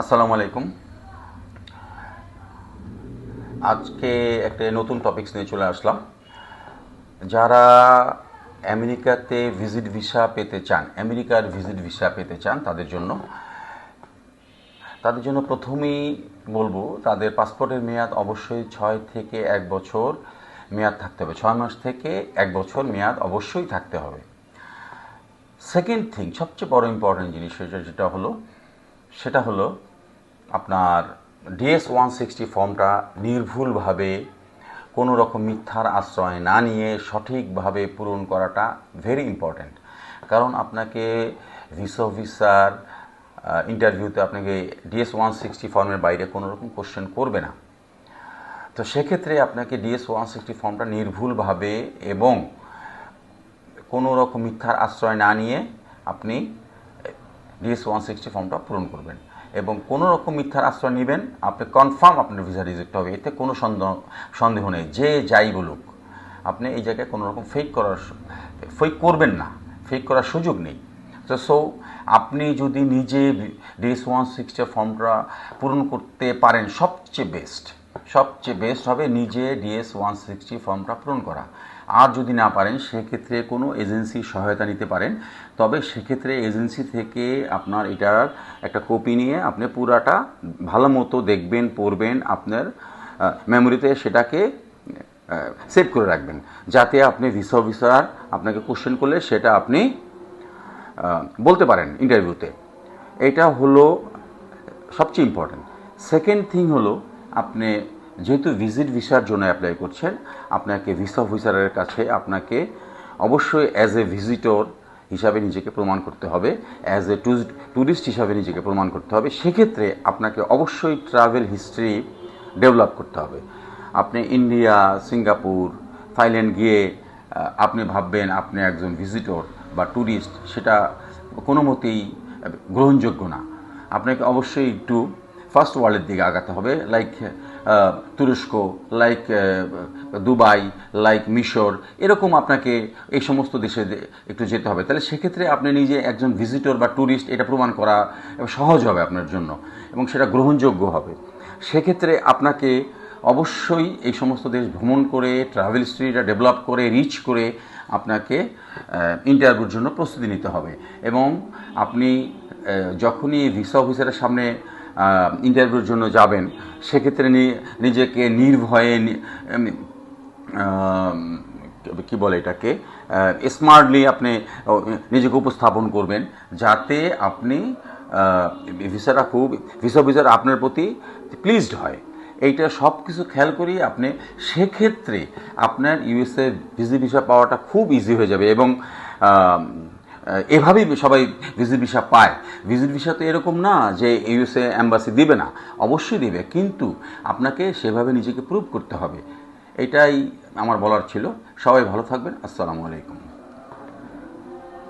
আসসালামু আলাইকুম। আজকে একটা নতুন টপিকস নিয়ে চলে আসলাম। যারা আমেরিকাতে ভিজিট ভিসা পেতে চান, আমেরিকার ভিজিট ভিসা পেতে চান, তাদের জন্য তাদের জন্য প্রথমেই বলব, তাদের পাসপোর্টের মেয়াদ অবশ্যই ছয় থেকে এক বছর মেয়াদ থাকতে হবে। ছয় মাস থেকে এক বছর মেয়াদ অবশ্যই থাকতে হবে। সেকেন্ড থিং সবচেয়ে বড় ইম্পর্টেন্ট জিনিস যেটা হলো, সেটা হলো আপনার ডিএস ওয়ান সিক্সটি ফর্মটা নির্ভুলভাবে কোনো রকম মিথ্যার আশ্রয় না নিয়ে সঠিকভাবে পূরণ করাটা ভেরি ইম্পর্ট্যান্ট কারণ আপনাকে ভিসা অফিসার ইন্টারভিউতে আপনাকে ডিএস ওয়ান সিক্সটি ফর্মের বাইরে কোনো রকম কোশ্চেন করবে না। তো সেক্ষেত্রে আপনাকে ডিএস ওয়ান সিক্সটি ফর্মটা নির্ভুলভাবে এবং কোনো রকম মিথ্যার আশ্রয় না নিয়ে আপনি ডিএস ওয়ান সিক্সটি ফর্মটা পূরণ করবেন। এবং কোনো রকম মিথ্যার আশ্রয় নেবেন, আপনি কনফার্ম আপনার ভিসা রিজেক্ট হবে, এতে কোনো সন্দেহ সন্দেহ নেই। যে যাই বলুক, আপনি এই জায়গায় কোনো রকম ফেক করার ফেক করবেন না ফেক করার সুযোগ নেই। তো সো আপনি যদি নিজে ডিএস ওয়ান সিক্সটি ফর্মটা পূরণ করতে পারেন, সবচেয়ে বেস্ট সবচেয়ে বেস্ট হবে নিজে ডিএস ওয়ান সিক্সটি ফর্মটা পূরণ করা। আর যদি না পারেন, সেক্ষেত্রে কোনো এজেন্সির সহায়তা নিতে পারেন। তবে সেক্ষেত্রে এজেন্সি থেকে আপনার এটার একটা কপি নিয়ে আপনি পুরাটা ভালো মতো দেখবেন, পড়বেন, আপনার মেমোরিতে সেটাকে সেভ করে রাখবেন। যাতে আপনি ভিসা অফিসার আপনাকে কোশ্চেন করলে সেটা আপনি বলতে পারেন ইন্টারভিউতে এটা হলো সবচেয়ে ইম্পর্ট্যান্ট সেকেন্ড থিং হলো, আপনি যেহেতু ভিজিট ভিসার জন্য অ্যাপ্লাই করছেন, আপনাকে ভিসা অফিসারের কাছে আপনাকে অবশ্যই অ্যাজ এ ভিজিটর হিসাবে নিজেকে প্রমাণ করতে হবে অ্যাজ এ ট্যুরিস্ট হিসাবে নিজেকে প্রমাণ করতে হবে। সেক্ষেত্রে আপনাকে অবশ্যই ট্রাভেল হিস্ট্রি ডেভেলপ করতে হবে। আপনি ইন্ডিয়া সিঙ্গাপুর থাইল্যান্ড গিয়ে আপনি ভাববেন আপনি একজন ভিজিটর বা ট্যুরিস্ট সেটা কোনো মতেই গ্রহণযোগ্য না। আপনাকে অবশ্যই একটু ফার্স্ট ওয়ার্ল্ডের দিকে আগাতে হবে। লাইক তুরস্ক লাইক দুবাই লাইক মিশর, এরকম আপনাকে এই সমস্ত দেশে একটু যেতে হবে। তাহলে সেক্ষেত্রে আপনি নিজে একজন ভিজিটর বা ট্যুরিস্ট এটা প্রমাণ করা সহজ হবে আপনার জন্য এবং সেটা গ্রহণযোগ্য হবে। সেক্ষেত্রে আপনাকে অবশ্যই এই সমস্ত দেশ ভ্রমণ করে ট্রাভেল হিস্ট্রিটা ডেভেলপ করে রিচ করে আপনাকে ইন্টারভিউর জন্য প্রস্তুতি নিতে হবে। এবং আপনি যখনই ভিসা অফিসারের সামনে ইন্টারভিউর জন্য যাবেন, সেক্ষেত্রে নিজেকে নির্ভয়ে কি বলে এটাকে স্মার্টলি আপনি নিজেকে উপস্থাপন করবেন, যাতে আপনি ভিসাটা খুব, ভিসা ভিসার আপনার প্রতি প্লিজড হয়। এইটা সব কিছু খেয়াল করি আপনি, সেক্ষেত্রে আপনার ইউএসএ ভিজি ভিসা পাওয়াটা খুব ইজি হয়ে যাবে এবং এভাবেই সবাই ভিজিট ভিসা পায়। ভিজিট ভিসা তো এরকম না যে ইউএসএ অ্যাম্বাসি দিবে না। অবশ্যই দিবে, কিন্তু আপনাকে সেভাবে নিজেকে প্রুভ করতে হবে। এটাই আমার বলার ছিল। সবাই ভালো থাকবেন। আসসালামু আলাইকুম।